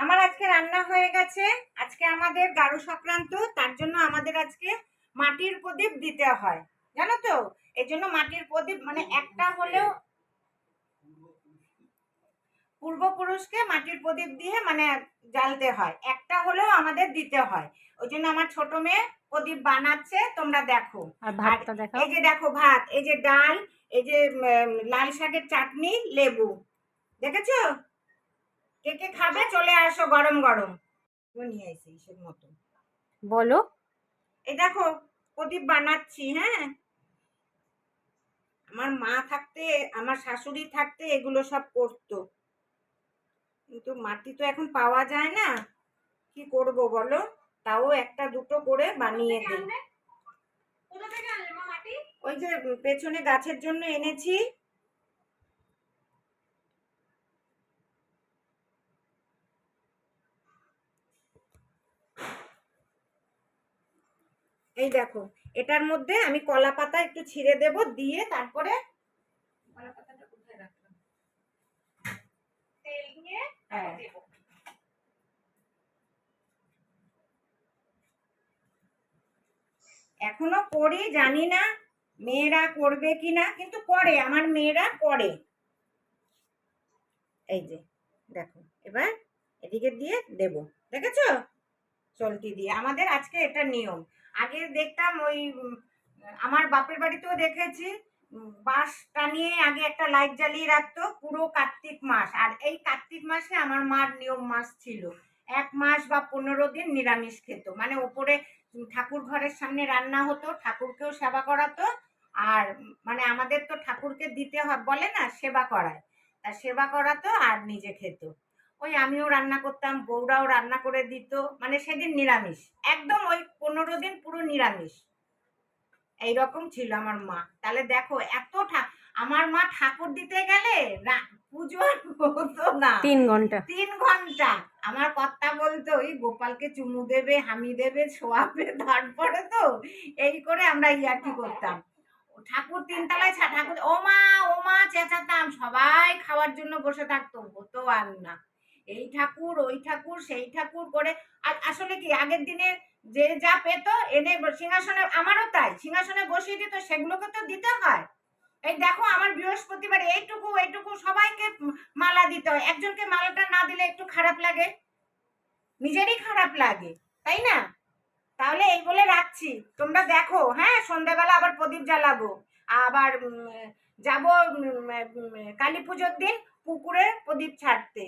আমার আজকে রান্না হয়ে গেছে। আজকে আমাদের গারু সংক্রান্ত তার জন্য আমাদের আজকে মাটির প্রদীপ দিতে হয়। জানো তো? এই জন্য মাটির প্রদীপ মানে একটা হলেও পূর্বপুরুষকে মাটির প্রদীপ দিয়ে মানে জ্বালতে হয়। একটা হলেও আমাদের দিতে হয়। ওই জন্য আমার ছোট মেয়ে প্রদীপ বানাচ্ছে তোমরা দেখো। আর ভাতটা দেখাও এই যে দেখো ভাত এই যে ডাল এই যে লাল শাকের চাটনি লেবু। দেখেছ? কে কে খাবে চলে আসো গরম গরম। নিয়ে এসে ইসের মতো। বলো। এই দেখো প্রদীপ বানাচ্ছি হ্যাঁ? আমার মা থাকতে আমার শাশুড়ি থাকতে এগুলো সব করতো। কিন্তু মাটি তো এখন পাওয়া যায় না। কি করব বলো? তাও একটা দুটো করে বানিয়ে দিই। ওই যে পেছনে গাছের জন্য এনেছি। এই দেখো এটার মধ্যে আমি কলা পাতা একটু ছিঁড়ে দেব দিয়ে তারপরে কলা পাতাটা কোথায় রাখলাম? তেল দিয়ে হ্যাঁ। এখনও করি জানি না মেয়েরা করবে কি না কিন্তু করে আমার মেয়েরা করে। এই যে দেখো এবার এদিকে দিয়ে দেব। দেখেছ? চলতি দিয়ে। আমাদের আজকে এটা নিয়ম। আগে দেখতাম ওই আমার বাপের বাড়িতেও দেখেছি। বাঁশ টানিয়ে আগে একটা লাইট জ্বালিয়ে রাখতো পুরো কার্তিক মাস। আর এই কার্তিক মাসে আমার মার নিয়ম মাস ছিল, এক মাস বা পনেরো দিন নিরামিষ খেত। মানে ওপরে ঠাকুর ঘরের সামনে রান্না হতো, ঠাকুরকেও সেবা করাতো। আর মানে আমাদের তো ঠাকুরকে দিতে হয়, বলে না, সেবা করায়। তা সেবা করাতো আর নিজে খেত। ওই আমিও রান্না করতাম বউরাও রান্না করে দিত মানে সেদিন নিরামিষ। একদম ওই পনেরো দিন পুরো নিরামিষ। এইরকম ছিল আমার মা। তাহলে দেখো এত আমার মা ঠাকুর দিতে গেলে পুজো আর হতো না। তিন ঘণ্টা। তিন ঘণ্টা। আমার কর্তা বলতো ওই গোপালকে চুমু দেবে হামি দেবে শোয়াবে তারপরে তো এই করে আমরা ইয়ার্কি করতাম। ঠাকুর তিনতলায় ছা- ঠাকুর ও মা ও মা চেঁচাতাম। সবাই খাওয়ার জন্য বসে থাকতো হতো আর না। এই ঠাকুর, ওই ঠাকুর, সেই ঠাকুর করে। আর আসলে কি, আগের দিনে যে যা পেত, এনে সিংহাসনে, আমারও তাই। সিংহাসনে বসিয়ে দিত, সেগুলোকে তো দিতে হয়। এই দেখো, আমার বৃহস্পতিবার, এইটুকু এইটুকু সবাইকে মালা দিতে হয়। একজনকে মালাটা না দিলে একটু খারাপ লাগে। নিজেরই খারাপ লাগে, তাই না? তাহলে এই বলে রাখছি। তোমরা দেখো হ্যাঁ সন্ধ্যাবেলা আবার প্রদীপ জ্বালাবো। আবার যাব কালী পুজোর দিন পুকুরে প্রদীপ ছাড়তে।